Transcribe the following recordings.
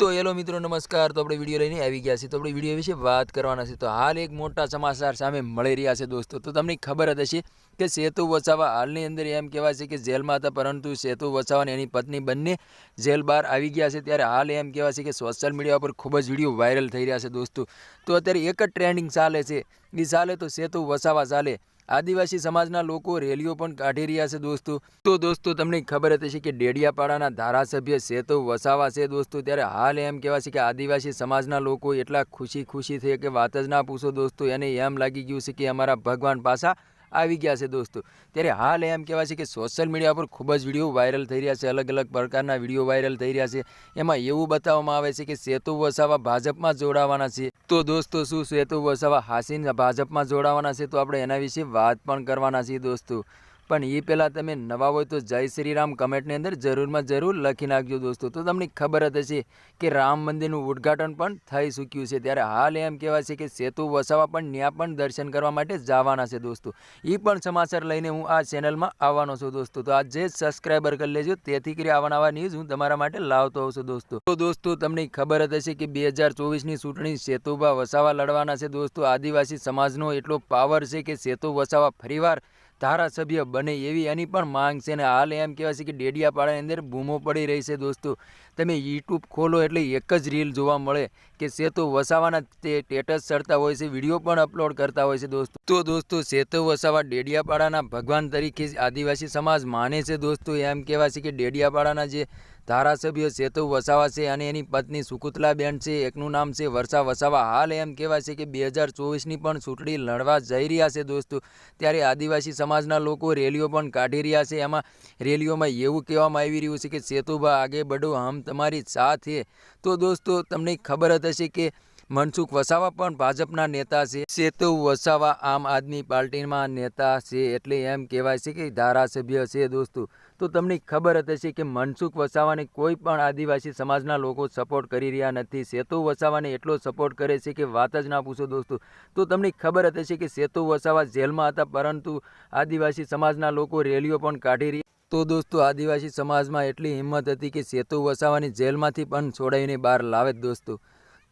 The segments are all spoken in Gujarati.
તો હેલો મિત્રો, નમસ્કાર. તો આપણે વીડિયો લઈને આવી ગયા છીએ. તો આપણે વીડિયો વિશે વાત કરવાના છે તો હાલ એક મોટા સમાચાર સામે મળી રહ્યા છે દોસ્તો. તો તમને ખબર જ હશે કે સેતુ વસાવા હાલની અંદર એમ કહેવાય છે કે જેલમાં હતા, પરંતુ સેતુ વસાવા અને એની પત્ની બંને જેલ બહાર આવી ગયા છે. ત્યારે હાલ એમ કહેવાય છે કે સોશિયલ મીડિયા પર ખૂબ જ વીડિયો વાયરલ થઈ રહ્યા છે દોસ્તો. તો અત્યારે એક જ ટ્રેન્ડિંગ ચાલે છે. એ ચાલે તો સેતુ વસાવા ચાલે. આદિવાસી સમાજના લોકો રેલીઓ પણ કાઢી રહ્યા છે દોસ્તો. તો દોસ્તો, તમને ખબર હતી છે કે ડેડિયાપાડાના ધારાસભ્ય સેતુ વસાવા છે દોસ્તો. ત્યારે હાલ એમ કહેવાય છે કે આદિવાસી સમાજના લોકો એટલા ખુશી ખુશી થઈ કે વાત જ ના પૂછો દોસ્તો. એને એમ લાગી ગયું છે કે અમારા ભગવાન પાછા આવી ગયા છે દોસ્તો. ત્યારે હાલ એમ કહેવાય છે કે સોશિયલ મીડિયા પર ખૂબ જ વીડિયો વાયરલ થઈ રહ્યા છે અલગ અલગ પ્રકારના વીડિયો વાયરલ થઈ રહ્યા છે. એમાં એવું બતાવવામાં આવે છે કે સેતુ વસાવા ભાજપમાં જોડાવાના છે. તો દોસ્તો, શું સેતુ વસાવા હાસીન ભાજપમાં જોડાવાના છે? તો આપણે એના વિશે વાત પણ કરવાના છીએ દોસ્તો. પણ એ પહેલાં તમે નવા હોય તો જય શ્રી રામ કમેન્ટની અંદર જરૂરમાં જરૂર લખી નાખજો દોસ્તો. તો તમને ખબર જ હશે કે રામ મંદિરનું ઉદ્ઘાટન પણ થઈ ચૂક્યું છે. ત્યારે હાલ એમ કહેવાય છે કે સેતુ વસાવા પણ ત્યાં પણ દર્શન કરવા માટે જવાના છે દોસ્તો. એ પણ સમાચાર લઈને હું આ ચેનલમાં આવવાનો છું દોસ્તો. તો આજે જ સબસ્ક્રાઈબર કરી લેજો. તેથી કરી આવા ન્યૂઝ હું તમારા માટે લાવતો હોઉં છું દોસ્તો. તો દોસ્તો તમને ખબર જ હશે કે બે હજાર ચોવીસની ચૂંટણી સેતુભા વસાવા લડવાના છે દોસ્તો. આદિવાસી સમાજનો એટલો પાવર છે કે સેતુ વસાવા ફરીવાર ધારાસભ્ય બને એવી એની પણ માંગ છે અને હાલ એમ કહેવાય છે કે ડેડિયાપાડાની અંદર બૂમો પડી રહી છે દોસ્તો. તમે યુટ્યુબ ખોલો એટલે એક જ રીલ જોવા મળે કે સેતુ વસાવાના તે સ્ટેટસ ચડતા હોય છે વીડિયો પણ અપલોડ કરતા હોય છે દોસ્તો. તો દોસ્તો, સેતુ વસાવા ડેડિયાપાડાના ભગવાન તરીકે આદિવાસી સમાજ માને છે દોસ્તો, એમ કહેવાય છે કે ડેડિયાપાડાના જે ધારાસભ્ય સેતુ વસાવા છે અને એની પત્ની સુકુતલાબેન છે, એકનું નામ છે વર્ષા વસાવા. હાલ એમ કહેવાય છે કે બે હજાર ચોવીસની પણ ચૂંટણી લડવા જઈ રહ્યા છે દોસ્તો. ત્યારે આદિવાસી સમાજના લોકો રેલીઓ પણ કાઢી રહ્યા છે. એમાં રેલીઓમાં એવું કહેવામાં આવી રહ્યું છે કે સેતુભા આગે બઢો હમ તમારી સાથે. તો દોસ્તો, તમને ખબર જ હશે કે મનસુખ વસાવા પણ ભાજપના નેતા છે. સેતુ વસાવા આમ આદમી પાર્ટીમાં નેતા છે એટલે એમ કહેવાય છે કે ધારાસભ્ય છે દોસ્તો. તો તમને ખબર હશે કે મનસુખ વસાવાને કોઈ પણ આદિવાસી સમાજના લોકો સપોર્ટ કરી રહ્યા નથી. સેતુ વસાવાને એટલો સપોર્ટ કરે છે કે વાત જ ના પૂછો દોસ્તો. તો તમને ખબર હશે કે સેતુ વસાવા જેલમાં હતા પરંતુ આદિવાસી સમાજના લોકો રેલીઓ પણ કાઢી રહી તો દોસ્તો આદિવાસી સમાજમાં એટલી હિંમત હતી કે સેતુ વસાવાની જેલમાંથી પણ છોડાવીને બહાર લાવે દોસ્તો.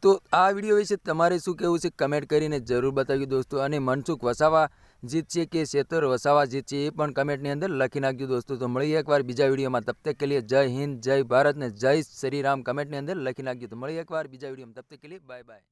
તો આ વીડિયો વિશે તમારે શું કહેવું છે કમેન્ટ કરીને જરૂર બતાવ્યું દોસ્તો. અને મનસુખ વસાવા જીતશે કે શેતર વસાવા જીતશે એ પણ કમેન્ટની અંદર લખી નાખજો દોસ્તો. તો મળીએ એકવાર બીજા વિડીયોમાં. તબ તક કે લીએ જય હિન્દ, જય ભારત ને જય શ્રી રામ કમેન્ટની અંદર લખી નાખજો. તો મળીએ એકવાર બીજા વિડીયોમાં. તબ તક કે લીએ બાય બાય.